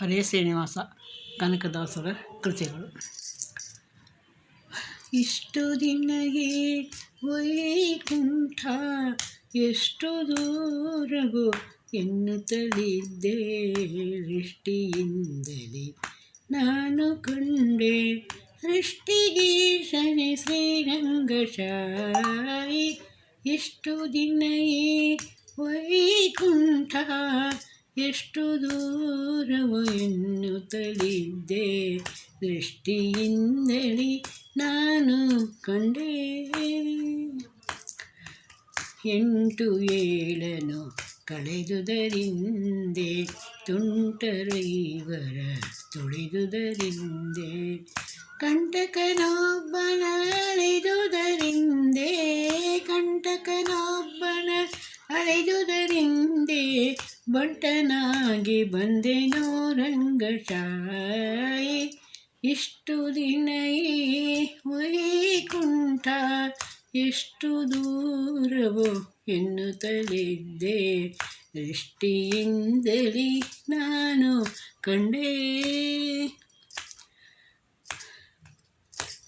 ಹರೇ ಶ್ರೀನಿವಾಸ ಕನಕದಾಸರ ಕೃತಿಗಳು. ಇಷ್ಟು ದಿನಗೆ ವೈಕುಂಠ, ಎಷ್ಟು ದೂರಗೋ ಎನ್ನುತ್ತಲಿದ್ದೆ ದೃಷ್ಟಿಯಿಂದಲೇ ನಾನು ಕಂಡೆ ಸೃಷ್ಟಿಗೀಶನೆ ಶ್ರೀರಂಗಶಾಯಿ ಎಷ್ಟು ದಿನಯೇ ವೈಕುಂಠ ಎಷ್ಟು ದೂರವೋ ಎನ್ನುತ್ತಲಿದ್ದೆ ದೃಷ್ಟಿಯಿಂದಲೇ ನಾನು ಕಂಡೆ ಎಂಟು ಏಳನು ಕಳೆದುದರಿಂದೆ ತುಂಟರೈವರ ತುಳಿದುದರಿಂದೆ ಕಂಟಕನೊಬ್ಬನ ಅಳೆದುದರಿಂದೆ ಕಂಟಕನೊಬ್ಬನ ಅಳೆದುದರಿಂದೆ ಬಂಟನಾಗಿ ಬಂದೆನೋ ರಂಗಶಾಯಿ. ಇಷ್ಟು ದಿನ ವೈಕುಂಠ ಎಷ್ಟು ದೂರವೋ ಎನ್ನುತ್ತಲಿದ್ದೆ. ದೃಷ್ಟಿಯಿಂದಲೇ ನಾನು ಕಂಡೇ.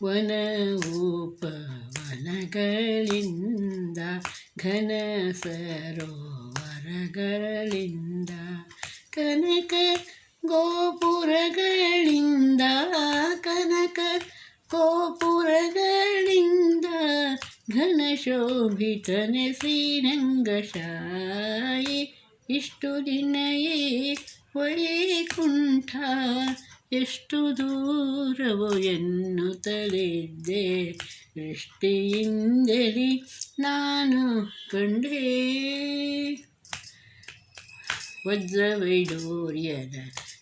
ವನವೂಪವನಗಳಿಂದ ಘನ ಸರೋವರಗಳಿಂದ ಕನಕ ಗೋಪುರಗಳಿಂದ ಕನಕ ಗೋಪುರಗಳಿಂದ ಘನಶೋಭಿತನೆ ಶ್ರೀರಂಗಶಾಯಿ ಇಷ್ಟು ದಿನಯೇ ವೈಕುಂಠ, ಎಷ್ಟು ದೂರವೋ ಎನ್ನುತ್ತಲಿದ್ದೆ ದೃಷ್ಟಿಯಿಂದಲೇ ನಾನು ಕಂಡೇ? ವಜ್ರವೈಡೂರ್ಯದ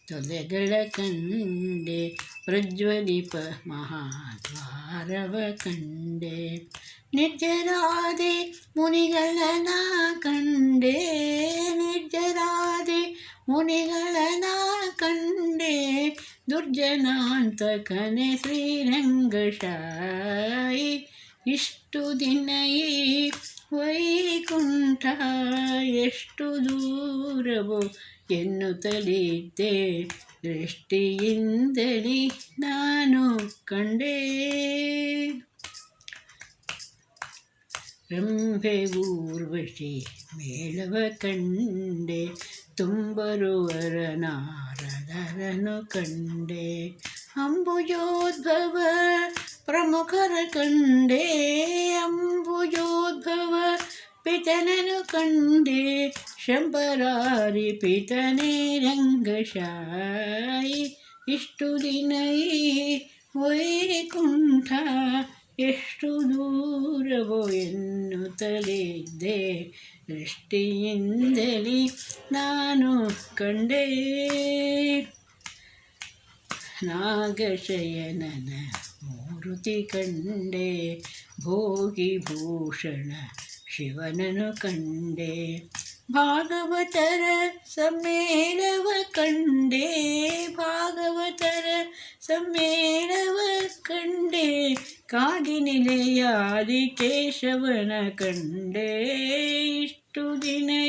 ತೊಲೆಗಳ ಕಂಡೆ ಪ್ರಜ್ವಲಿಪ ಮಹಾದ್ವಾರವ ಕಂಡೆ ನಿರ್ಜರಾದೆ ಮುನಿಗಳನ ಕಂಡೆ ನಿರ್ಜರಾದೆ ಮುನಿಗಳನ ಕಂಡೆ ದುರ್ಜನಾಂತ ಕನೆ ಶ್ರೀರಂಗಶಾಯಿ ಇಷ್ಟು ದಿನಯೇ ವೈಕುಂಠ ಎಷ್ಟು ದೂರವೋ ಎನ್ನುತ್ತಲಿದ್ದೆ ದೃಷ್ಟಿಯಿಂದಲೇ ನಾನು ಕಂಡೇ ರಂಭೆ ಊರ್ವಶಿ ಮೇಳವ ಕಂಡೆ ತುಂಬರುವರ ನಾರದರನು ಕಂಡೆ ಅಂಬುಜೋದ್ಭವ ಪ್ರಮುಖರ ಕಂಡೆ ಅಂಬುಜೋದ್ಭವ ಪಿತನನು ಕಂಡೆ ಶಂಬರಾರಿ ಪಿತನೇ ರಂಗಶಾಯಿ. ಇಷ್ಟು ದಿನಯೇ ವೈಕುಂಠ ಎಷ್ಟು ದೂರವೋ ಎನ್ನುತ್ತಲಿದ್ದೆ. ದೃಷ್ಟಿಯಿಂದಲೇ ನಾನು ಕಂಡೆ ನಾಗಶಯನನ ಮೂರುತಿ ಕಂಡೆ ಭೋಗಿ ಭೂಷಣ ಶಿವನನು ಕಂಡೆ ಭಾಗವತರ ಸಮ್ಮೇಳವ ಕಂಡೆ ಭಾಗವತರ ಸಮ್ಮೇಳವ ಕಂಡೆ ಕಾಗಿನಿಲೆಯಾದಿ ಕೇಶವನ ಕಂಡೆ ಇಷ್ಟು ದಿನಯೇ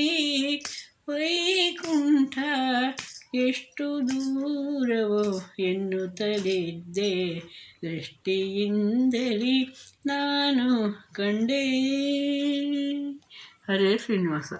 ದೃಷ್ಟಿಯಿಂದಲೇ ನಾನು ಕಂಡೇ. ಹರೇ ಶ್ರೀನಿವಾಸ.